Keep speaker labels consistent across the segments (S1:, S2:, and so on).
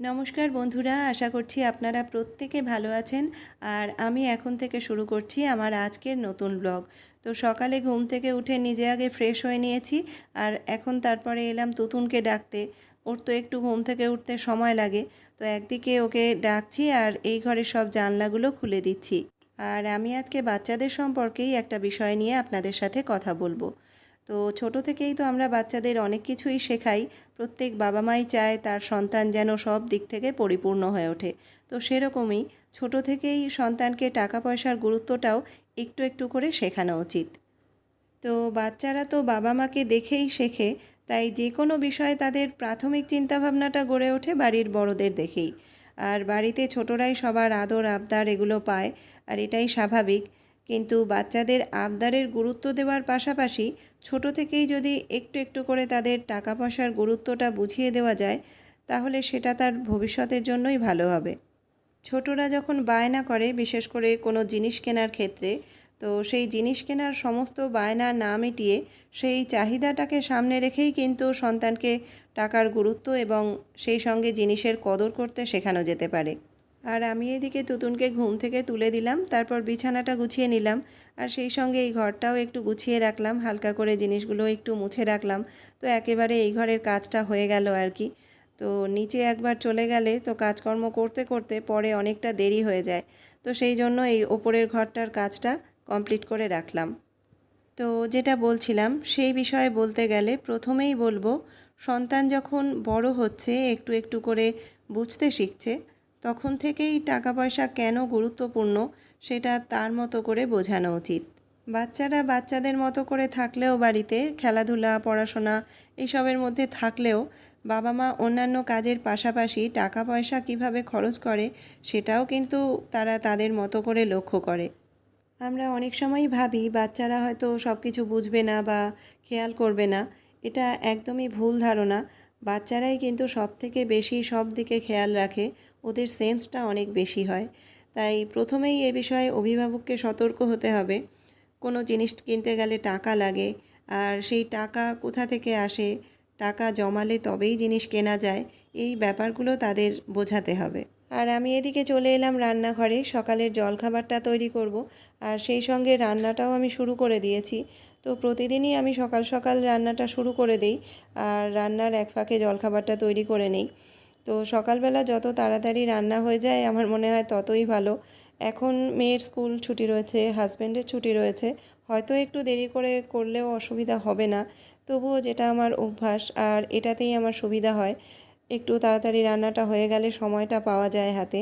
S1: নমস্কার বন্ধুরা, আশা করছি আপনারা প্রত্যেকে ভালো আছেন। আর আমি এখন থেকে শুরু করছি আমার আজকের নতুন ব্লগ। তো সকালে ঘুম থেকে উঠে নিজে আগে ফ্রেশ হয়ে নিয়েছি আর এখন তারপরে এলাম তুতুনকে ডাকতে। ওর তো একটু ঘুম থেকে উঠতে সময় লাগে। তো একদিকে ওকে ডাকছি আর এই ঘরের সব জানলাগুলো খুলে দিচ্ছি। আর আমি আজকে বাচ্চাদের সম্পর্কেই একটা বিষয় নিয়ে আপনাদের সাথে কথা বলব। তো ছোট থেকেই তো আমরা বাচ্চাদের অনেক কিছুই শেখাই। প্রত্যেক বাবা মাই চায় তার সন্তান যেন সব দিক থেকে পরিপূর্ণ হয়ে ওঠে। তো সেরকমই ছোট থেকেই সন্তানকে টাকা পয়সার গুরুত্বটাও একটু একটু করে শেখানো উচিত। তো বাচ্চারা তো বাবা মাকে দেখেই শেখে, তাই যে কোনো বিষয়ে তাদের প্রাথমিক চিন্তাভাবনাটা গড়ে ওঠে বাড়ির বড়দের দেখেই। আর বাড়িতে ছোটরাই সবার আদর আবদার এগুলো পায়, আর এটাই স্বাভাবিক। কিন্তু বাচ্চাদের আবদারের গুরুত্ব দেওয়ার পাশাপাশি ছোট থেকেই যদি একটু একটু করে তাদের টাকা পয়সার গুরুত্বটা বুঝিয়ে দেওয়া যায়, তাহলে সেটা তার ভবিষ্যতের জন্যই ভালো হবে। ছোটরা যখন বায়না করে, বিশেষ করে কোনো জিনিস কেনার ক্ষেত্রে, তো সেই জিনিস কেনার সমস্ত বায়না না মিটিয়ে সেই চাহিদাটাকে সামনে রেখেই কিন্তু সন্তানকে টাকার গুরুত্ব এবং সেই সঙ্গে জিনিসের কদর করতে শেখানো যেতে পারে। আর আমি এদিকে তুতুনকে ঘুম থেকে তুলে দিলাম, তারপর বিছানাটা গুছিয়ে নিলাম আর সেই সঙ্গে এই ঘরটাও একটু গুছিয়ে রাখলাম, হালকা করে জিনিসগুলো একটু মুছে রাখলাম। তো একেবারে এই ঘরের কাজটা হয়ে গেল আর কি। তো নিচে একবার চলে গেলে তো কাজকর্ম করতে করতে পরে অনেকটা দেরি হয়ে যায়। তো সেই জন্য এই ওপরের ঘরটার কাজটা কমপ্লিট করে রাখলাম। তো যেটা বলছিলাম, সেই বিষয়ে বলতে গেলে প্রথমেই বলব, সন্তান যখন বড় হচ্ছে, একটু একটু করে বুঝতে শিখছে তখন থেকেই টাকা পয়সা কেন গুরুত্বপূর্ণ সেটা তার মতো করে বোঝানো উচিত। বাচ্চারা বাচ্চাদের মতো করে থাকলেও বাড়িতে খেলাধুলা, পড়াশোনা এইসবের মধ্যে থাকলেও বাবা মা অন্যান্য কাজের পাশাপাশি টাকা পয়সা কীভাবে খরচ করে সেটাও কিন্তু তারা তাদের মতো করে লক্ষ্য করে। আমরা অনেক সময়ই ভাবি বাচ্চারা হয়তো সব কিছু বুঝবে না বা খেয়াল করবে না। এটা একদমই ভুল ধারণা। বাচ্চারাই কিন্তু সব থেকে বেশি সব দিকে খেয়াল রাখে, ওদের সেন্সটা অনেক বেশি হয়। তাই প্রথমেই এ বিষয়ে অভিভাবককে সতর্ক হতে হবে। কোনো জিনিস কিনতে গেলে টাকা লাগে, আর সেই টাকা কোথা থেকে আসে, টাকা জমালে তবেই জিনিস কেনা যায়, এই ব্যাপারগুলো তাদের বোঝাতে হবে। আর আমি এদিকে চলে এলাম রান্নাঘরে, সকালের জলখাবারটা তৈরি করব, আর সেই সঙ্গে রান্নাটাও আমি শুরু করে দিয়েছি। তো প্রতিদিনই আমি সকাল সকাল রান্নাটা শুরু করে দিই আর রান্নার এক ফাঁকে জলখাবারটা তৈরি করে নেই। তো সকালবেলা যত তাড়াতাড়ি রান্না হয়ে যায় আমার মনে হয় ততই ভালো। এখন মেয়ের স্কুল ছুটি রয়েছে, হাজব্যান্ডের ছুটি রয়েছে, হয়তো একটু দেরি করে করলেও অসুবিধা হবে না। তবুও যেটা আমার অভ্যাস আর এটাতেই আমার সুবিধা হয়, একটু তাড়াতাড়ি রান্নাটা হয়ে গেলে সময়টা পাওয়া যায় হাতে।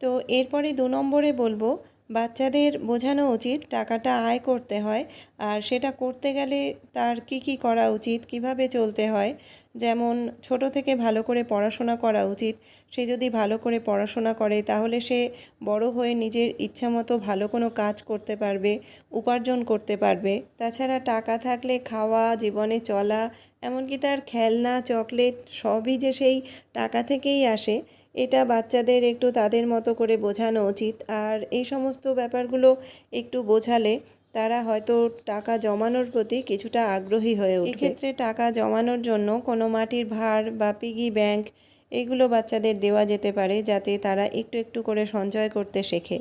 S1: তো এরপরে দু নম্বরে বলব বাচ্চাদের বোঝানো উচিত টাকাটা আয় করতে হয়, আর সেটা করতে গেলে তার কি কি করা উচিত, কীভাবে চলতে হয় যেমন ছোট থেকে ভালো করে পড়াশোনা করা উচিত। সে যদি ভালো করে পড়াশোনা করে, তাহলে সে বড় হয়ে নিজের ইচ্ছা মতো ভালো কোনো কাজ করতে পারবে, উপার্জন করতে পারবে। তাছাড়া টাকা থাকলে খাওয়া, জীবনে চলা, এমনকি তার খেলনা, চকলেট সবই যে সেই টাকা থেকেই আসে, এটা বাচ্চাদের একটু তাদের মতো করে বোঝানো উচিত। আর এই সমস্ত ব্যাপারগুলো একটু বোঝালে তারা হয়তো টাকা জমানোর প্রতি কিছুটা আগ্রহী হয়ে উঠবে। এক্ষেত্রে টাকা জমানোর জন্য কোনো মাটির ভাঁড় বা পিগি ব্যাংক এগুলো বাচ্চাদের দেওয়া যেতে পারে যাতে তারা একটু একটু করে সঞ্চয় করতে শেখে।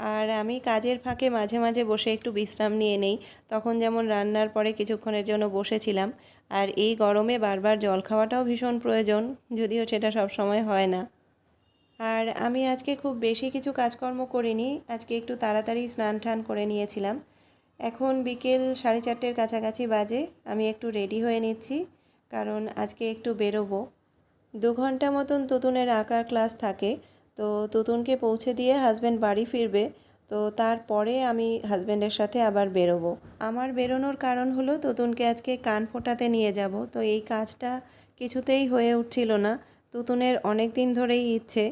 S1: আর আমি কাজের ফাঁকে মাঝে মাঝে বসে একটু বিশ্রাম নিয়ে নেই। তখন যেমন রান্নার পরে কিছুক্ষণের জন্য বসেছিলাম। আর এই গরমে বারবার জল খাওয়াটাও ভীষণ প্রয়োজন, যদিও সেটা সব সময় হয় না। আর আমি আজকে খুব বেশি কিছু কাজকর্ম করিনি, আজকে একটু তাড়াতাড়ি স্নান টান করে নিয়েছিলাম। এখন বিকেল সাড়ে চারটের কাছাকাছি বাজে, আমি একটু রেডি হয়ে নিচ্ছি, কারণ আজকে একটু বেরোবো। দু ঘণ্টা মতন তুতুনের আঁকার ক্লাস থাকে, তো তুতুনকে পৌঁছে দিয়ে হাজব্যান্ড বাড়ি ফিরবে, তো তারপরে আমি হাজব্যান্ডের সাথে আবার বেরোবো। আমার বেরোনোর কারণ হলো তুতুনকে আজকে কান ফোটাতে নিয়ে যাব, তো এই কাজটা কিছুতেই হয়ে উঠছিল না। তুতুনের অনেক দিন ধরেই ইচ্ছে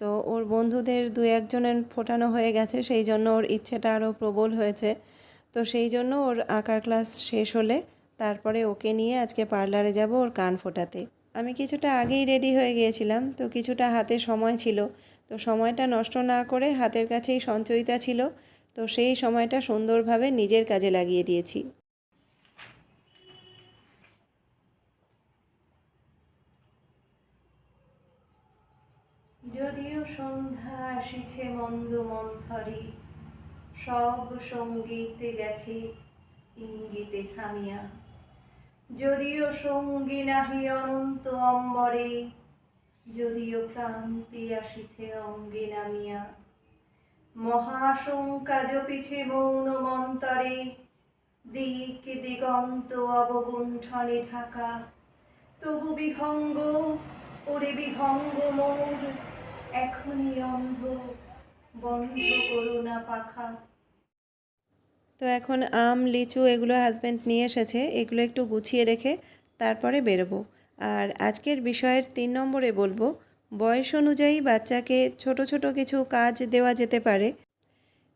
S1: তো ওর বন্ধুদের দু একজনের ফোটানো হয়ে গেছে, সেই জন্য ওর ইচ্ছেটা আরও প্রবল হয়েছে। তো সেই জন্য ওর আঁকার ক্লাস শেষ হলে তারপরে ওকে নিয়ে আজকে পার্লারে যাব ওর কান ফোটাতে। আমি কিছুটা আগেই রেডি হয়ে গিয়েছিলাম, তো কিছুটা হাতে সময় ছিল। তো সময়টা নষ্ট না করে হাতের কাছেই সঞ্চয়িতা ছিল, তো সেই সময়টা সুন্দরভাবে নিজের কাজে লাগিয়ে দিয়েছি। যদিও সন্ধ্যা আসিছে মন্দ মন্থরে, সব সঙ্গীতে গেছে ইঙ্গিতে থামিয়া। যদিও সঙ্গী নাহি অনন্ত অম্বরে, যদিও ক্রান্তি আসিছে অঙ্গে নামিয়া। মহাশঙ্কা জপিছে মৌন মন্তরে, দিক দিগন্ত অবগুণ্ঠনে ঢাকা। তবু বিহঙ্গ ওরে বিহঙ্গ মোর এখনই অন্ধ, বন্ধ করো না পাখা। তো এখন আম, লিচু এগুলো হাজব্যান্ড নিয়ে এসেছে, এগুলো একটু গুছিয়ে রেখে তারপরে বেরোবো। আর আজকের বিষয়ের তিন নম্বরে বলব, বয়স অনুযায়ী বাচ্চাকে ছোট ছোট কিছু কাজ দেওয়া যেতে পারে।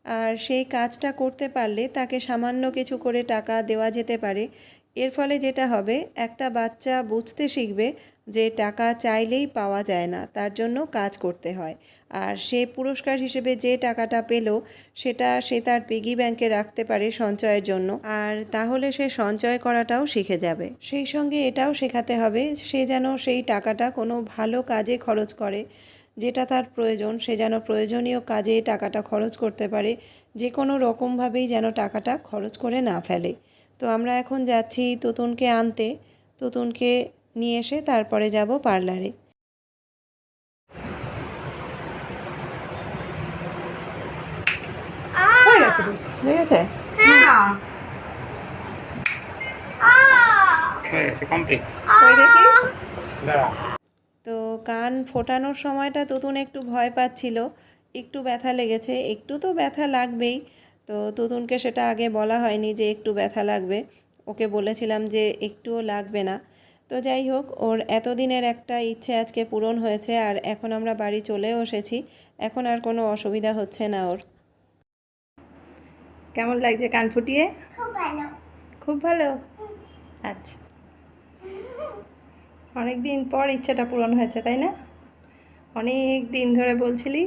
S1: আর সেই কাজটা করতে পারলে তাকে সামান্য কিছু করে টাকা দেওয়া যেতে পারে। এর ফলে যেটা হবে, একটা বাচ্চা বুঝতে শিখবে যে টাকা চাইলেই পাওয়া যায় না, তার জন্য কাজ করতে হয়। আর সে পুরস্কার হিসেবে যে টাকাটা পেল, সেটা সে তার পিগি ব্যাংকে রাখতে পারে সঞ্চয়ের জন্য, আর তাহলে সে সঞ্চয় করাটাও শিখে যাবে। সেই সঙ্গে এটাও শেখাতে হবে, সে যেন সেই টাকাটা কোনো ভালো কাজে খরচ করে, যেটা তার প্রয়োজন, সে যেন প্রয়োজনীয় কাজে টাকাটা খরচ করতে পারে, যে কোনো রকমভাবেই যেন টাকাটা খরচ করে না ফেলে। তো আমরা এখন যাচ্ছি তুতুনকে আনতে। তুতুনকে নিয়ে এসে তারপরে যাব পার্লারে।
S2: হয়ে গেছে তো?
S1: কান ফোটানোর সময়টা তুতুন একটু ভয় পাচ্ছিল। একটু ব্যথা লেগেছে। একটু তো ব্যথা লাগবেই। তো তুতুনকে সেটা আগে বলা হয়নি যে একটু ব্যথা লাগবে। ওকে বলেছিলাম যে একটুও লাগবে না। তো যাই হোক ওর এতদিনের একটা ইচ্ছে আজকে পূরণ হয়েছে আর এখন আমরা বাড়ি চলেও এসেছি। এখন আর কোনো অসুবিধা হচ্ছে না ওর। কেমন লাগছে কান ফুটিয়ে?
S2: খুব ভালো।
S1: খুব ভালো? আচ্ছা। অনেক দিন পর ইচ্ছাটা পূরণ হয়েছে তাই না? অনেক দিন ধরে বলছিলি?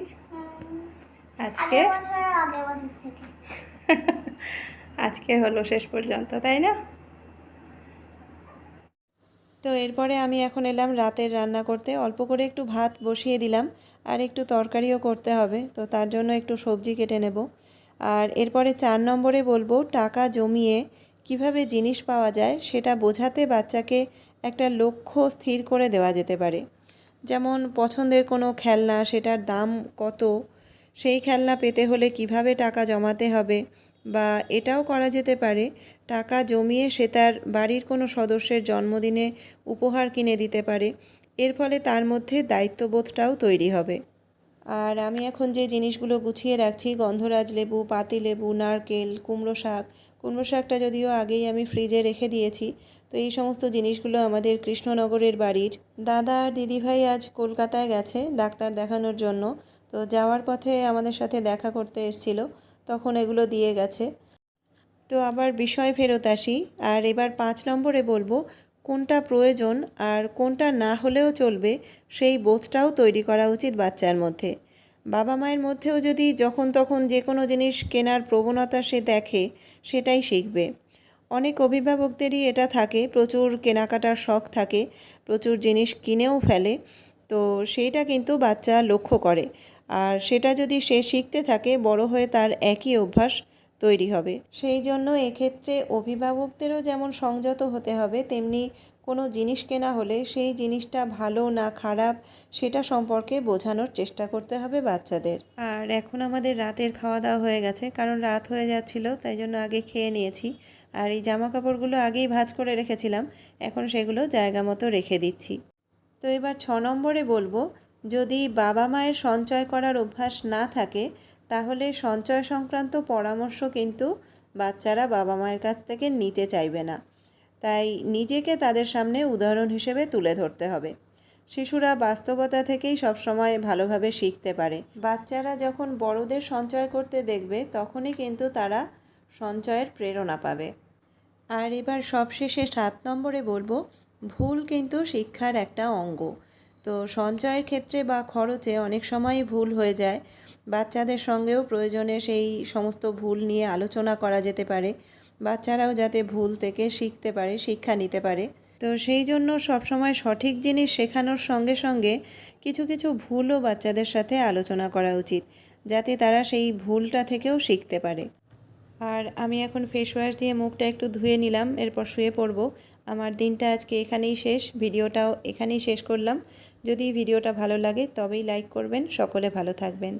S1: আজকে? আজকে হলো শেষ পর্যন্ত, তাই না? তো এরপরে আমি এখন এলাম রাতের রান্না করতে। অল্প করে একটু ভাত বসিয়ে দিলাম আর একটু তরকারিও করতে হবে, তো তার জন্য একটু সবজি কেটে নেব। আর এরপরে চার নম্বরে বলব, টাকা জমিয়ে কীভাবে জিনিস পাওয়া যায় সেটা বোঝাতে বাচ্চাকে একটা লক্ষ্য স্থির করে দেওয়া যেতে পারে। যেমন পছন্দের কোনো খেলনা, সেটার দাম কত সেই খেলনা পেতে হলে কীভাবে টাকা জমাতে হবে? বা এটাও করা যেতে পারে। টাকা জমিয়ে সে তার বাড়ির কোনো সদস্যের জন্মদিনে উপহার কিনে দিতে পারে। এর ফলে তার মধ্যে দায়িত্ববোধটাও তৈরি হবে। আর আমি এখন যে জিনিসগুলো গুছিয়ে রাখছি, গন্ধরাজ লেবু, পাতি লেবু, নারকেল, কুমড়ো শাক, কুমড়ো শাকটা যদিও আগেই আমি ফ্রিজে রেখে দিয়েছি, তো এই সমস্ত জিনিসগুলো আমাদের কৃষ্ণনগরের বাড়ির দাদা আর দিদিভাই আজ কলকাতায় গেছে ডাক্তার দেখানোর জন্য। তো যাওয়ার পথে আমাদের সাথে দেখা করতে এসেছিল, তখন এগুলো দিয়ে গেছে। তো আবার বিষয় ফেরত আসি, আর এবার পাঁচ নম্বরে বলব, কোনটা প্রয়োজন আর কোনটা না হলেও চলবে, সেই বোধটাও তৈরি করা উচিত বাচ্চার মধ্যে। বাবা মায়ের মধ্যেও যদি যখন তখন যে কোনো জিনিস কেনার প্রবণতা সে দেখে, সেটাই শিখবে। অনেক অভিভাবকদেরই এটা থাকে, প্রচুর কেনাকাটার শখ থাকে, প্রচুর জিনিস কিনেও ফেলে, তো সেইটা কিন্তু বাচ্চা লক্ষ্য করে। আর সেটা যদি সে শিখতে থাকে, বড় হয়ে তার একই অভ্যাস তৈরি হবে। সেই জন্য এক্ষেত্রে অভিভাবকদেরও যেমন সংযত হতে হবে, তেমনি কোনো জিনিস কেনা হলে সেই জিনিসটা ভালো না খারাপ, সেটা সম্পর্কে বোঝানোর চেষ্টা করতে হবে বাচ্চাদের। আর এখন আমাদের রাতের খাওয়া দাওয়া হয়ে গেছে, কারণ রাত হয়ে যাচ্ছিল, তাই জন্য আগে খেয়ে নিয়েছি। আর এই জামা কাপড়গুলো আগেই ভাজ করে রেখেছিলাম, এখন সেগুলো জায়গা মতো রেখে দিচ্ছি। তো এবার ছ নম্বরে বলব যদি বাবা মায়ের সঞ্চয় করার অভ্যাস না থাকে, তাহলে সঞ্চয় সংক্রান্ত পরামর্শ কিন্তু বাচ্চারা বাবা মায়ের কাছ থেকে নিতে চাইবে না। তাই নিজেকে তাদের সামনে উদাহরণ হিসেবে তুলে ধরতে হবে। শিশুরা বাস্তবতা থেকেই সবসময় ভালোভাবে শিখতে পারে। বাচ্চারা যখন বড়দের সঞ্চয় করতে দেখবে, তখনই কিন্তু তারা সঞ্চয়ের প্রেরণা পাবে। আর এবার সবশেষে সাত নম্বরে বলব, ভুল কিন্তু শিক্ষার একটা অঙ্গ। তো সঞ্চয়ের ক্ষেত্রে বা খরচে অনেক সময়ই ভুল হয়ে যায়। বাচ্চাদের সঙ্গেও প্রয়োজনে সেই সমস্ত ভুল নিয়ে আলোচনা করা যেতে পারে। বাচ্চারাও যাতে ভুল থেকে শিখতে পারে, শিক্ষা নিতে পারে। তো সেই জন্য সবসময় সঠিক জিনিস শেখানোর সঙ্গে সঙ্গে কিছু কিছু ভুলও বাচ্চাদের সাথে আলোচনা করা উচিত, যাতে তারা সেই ভুলটা থেকেও শিখতে পারে। আর আমি এখন ফেস ওয়াশ দিয়ে মুখটা একটু ধুয়ে নিলাম, এরপর শুয়ে পড়ব। আমার দিনটা আজকে এখানেই শেষ, ভিডিওটাও এখানেই শেষ করলাম। যদি ভিডিওটা ভালো লাগে তবেই লাইক করবেন সকলে ভালো থাকবেন।